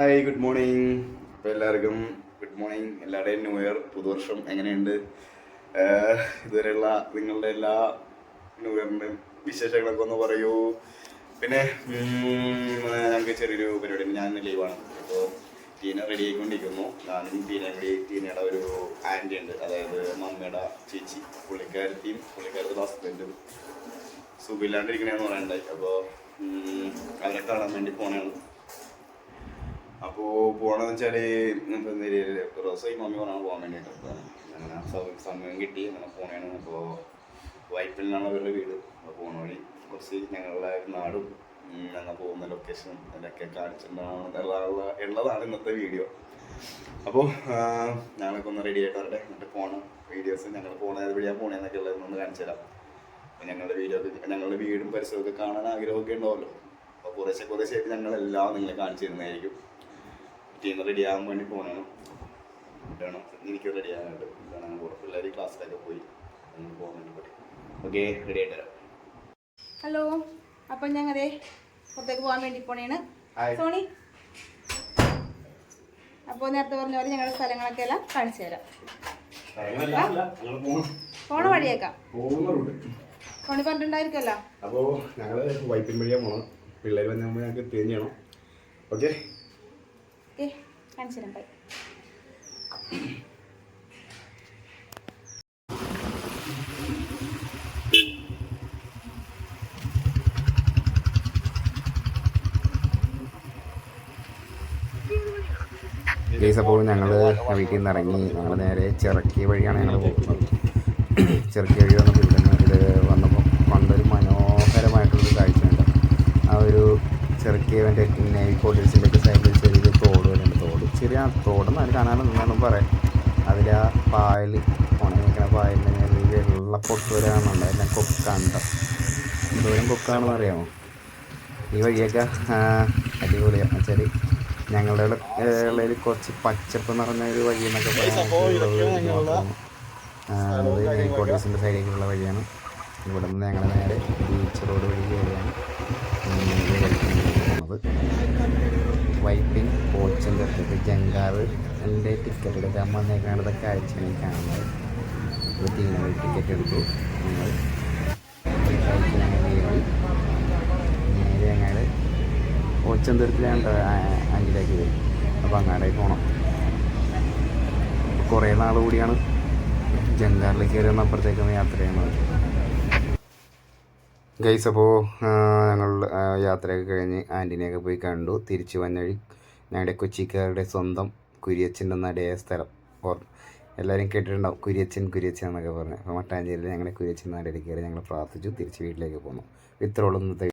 Hi good morning അപ്പോൾ എല്ലാവർക്കും good morning എല്ലാവരുടെയും ന്യൂ ഇയർ പുതുവർഷം എങ്ങനെയുണ്ട്? ഇതുവരെയുള്ള നിങ്ങളുടെ എല്ലാ ന്യൂ ഇയറിന്റെ വിശേഷങ്ങളൊക്കെ ഒന്ന് പറയൂ. പിന്നെ ഞങ്ങൾക്ക് ചെറിയൊരു പരിപാടി ഞാൻ ലീവാണ് അപ്പോൾ ടീന റെഡി ആയിക്കൊണ്ടിരിക്കുന്നു. ഞാനും ടീന കൂടി ടീനയുടെ ഒരു ആന്റി ഉണ്ട്. അതായത് മമ്മിയുടെ ചേച്ചി. പുള്ളിക്കാരത്തിയും പുള്ളിക്കാരത്തെ ഹസ്ബൻഡും സുഖമില്ലാണ്ടിരിക്കണേന്ന് പറയണ്ടായി. അപ്പോൾ അവരെ കാണാൻ വേണ്ടി പോണേണ്. അപ്പോൾ പോകണമെന്ന് വെച്ചാൽ ഇപ്പോൾ ദിവസം മമ്മി പറഞ്ഞാൽ പോകാൻ വേണ്ടിയിട്ട് അങ്ങനെ സമയം കിട്ടി അങ്ങനെ പോണേണ്. അപ്പോൾ വൈപ്പിലാണ് അവരുടെ വീട്. അപ്പോൾ പോണ വഴി കുറച്ച് ഞങ്ങളുടെ നാടും ഞങ്ങൾ പോകുന്ന ലൊക്കേഷനും അതിലൊക്കെ കാണിച്ചിട്ടുണ്ടാകുന്ന ഉള്ളതാണ് ഇന്നത്തെ വീഡിയോ അപ്പോൾ ഞങ്ങളൊക്കെ ഒന്ന് റെഡി ആയിട്ട് വരട്ടെ. എന്നിട്ട് പോകണം വീഡിയോസ് ഞങ്ങൾ പോണ എവിടെയാണ് പോണേന്നൊക്കെ ഉള്ളതൊന്ന് കാണിച്ചു തരാം. അപ്പോൾ ഞങ്ങളുടെ വീഡിയോ ഞങ്ങളുടെ വീടും പരിസരമൊക്കെ കാണാൻ ആഗ്രഹമൊക്കെ ഉണ്ടാവല്ലോ അപ്പോൾ കുറേശ്ശെ കുറേശ്ശെ ഞങ്ങളെല്ലാം നിങ്ങളെ കാണിച്ചു തരുന്നതായിരിക്കും. ടീം റെഡി ആകാൻ വേണ്ടി പോകണം വേണം. എനിക്ക് റെഡി ആകാനായിട്ട് വേണം കൂടെ പിള്ളേർ ക്ലാസ്സിലൊക്കെ പോയി. അങ്ങനെ പോകാൻ വേണ്ടി പറ്റും. ഓക്കെ റെഡി ആയിട്ട് വരാം. ഹലോ അപ്പം ഞങ്ങളെ പുറത്തേക്ക് പോകാൻ വേണ്ടി പോണേണ്. സോണി. അപ്പോൾ നേരത്തെ പറഞ്ഞ പോലെ ഞങ്ങളുടെ സ്ഥലങ്ങളൊക്കെ എല്ലാം കാണിച്ചു തരാം. പോണ. വഴിയേക്കാം. സോണി പറഞ്ഞിട്ടുണ്ടായിരിക്കല്ലോ അപ്പോൾ ഞങ്ങൾ വൈപ്പിൻ വഴിയാണ് പോകണം പിള്ളേർ വന്നാൽ ഞങ്ങൾക്ക് എത്തുകയും ചെയ്യണം. ഓക്കെ? ഓക്കെ കാണിച്ചു തരാം ബൈ അപ്പോൾ ഞങ്ങൾ വീട്ടിൽ നിന്ന് ഇറങ്ങി. ഞങ്ങൾ നേരെ ചിറക്കി വഴിയാണ് ഞങ്ങൾ പോകുന്നത്. ചിറക്കി വഴി വന്നപ്പോൾ ഇവിടെ ഇത് വന്നപ്പോൾ തോട് അതിന് തോടെന്നാണ് കാണാനൊന്നും പറയാം. അതിൽ ആ പായൽ ഉണങ്ങി നിൽക്കുന്ന പായലിന്റെ മേലെ ഈ വെള്ള പൊട്ട് വരാനുണ്ട് എല്ലാം കൊക്കാണ്ട്. എന്തോരം കൊക്കാണെന്ന് അറിയാമോ? ഈ വഴിയൊക്കെ ആ, അടിപൊളിയാണ് വെച്ചാൽ ഞങ്ങളുടെ ഉള്ളിൽ കുറച്ച് പച്ചപ്പ് നിറഞ്ഞ ഒരു വഴി എന്നൊക്കെ പറയാൻ കോട്ടേഴ്സിന്റെ സൈഡിലേക്കുള്ള വഴിയാണ്. ഇവിടെ നിന്ന് ഞങ്ങളുടെ നേരെ ബീച്ച് റോഡ് വഴി കയറിയാണ്. പോകുന്നത് വൈപ്പിൻ പോച്ചന്തരത്തേക്ക് ജങ്കാറ് എന്റെ ടിക്കറ്റ് എടുക്കാൻ വന്നേക്കാണത് കാഴ്ചയാണ് കാണുന്നത്. ടീന വഴി ടിക്കറ്റ് എടുത്തു. ഞങ്ങൾ നേരെ ഞങ്ങൾ കോച്ചന്തരത്തിലാണ് അഞ്ചിലേക്ക് പോയി. അപ്പോൾ അങ്ങാടേക്ക് പോകണം കുറേ നാൾ കൂടിയാണ് ജങ്കാറിലേക്ക് കയറി അപ്പുറത്തേക്കാണ് യാത്ര ചെയ്യുന്നത് ഗൈസ് അപ്പോൾ ഞങ്ങൾ യാത്രയൊക്കെ കഴിഞ്ഞ് ആന്റിനെയൊക്കെ പോയി കണ്ടു. തിരിച്ചു വന്ന വഴി ഞങ്ങളുടെ കൊച്ചിക്കാരുടെ സ്വന്തം കുര്യച്ചന്റെ നടയ സ്ഥലം. ഓർ എല്ലാവരും കേട്ടിട്ടുണ്ടാവും. കുര്യച്ചൻ കുര്യച്ചൻ എന്നൊക്കെ പറഞ്ഞ്. അപ്പോൾ മട്ടാഞ്ചേരിയിൽ ഞങ്ങളുടെ കുര്യച്ചൻ നടയിൽ കയറി ഞങ്ങൾ പ്രാർത്ഥിച്ചു. തിരിച്ച് വീട്ടിലേക്ക് പോന്നു. ഇത്രയോളം ഇന്നത്തെ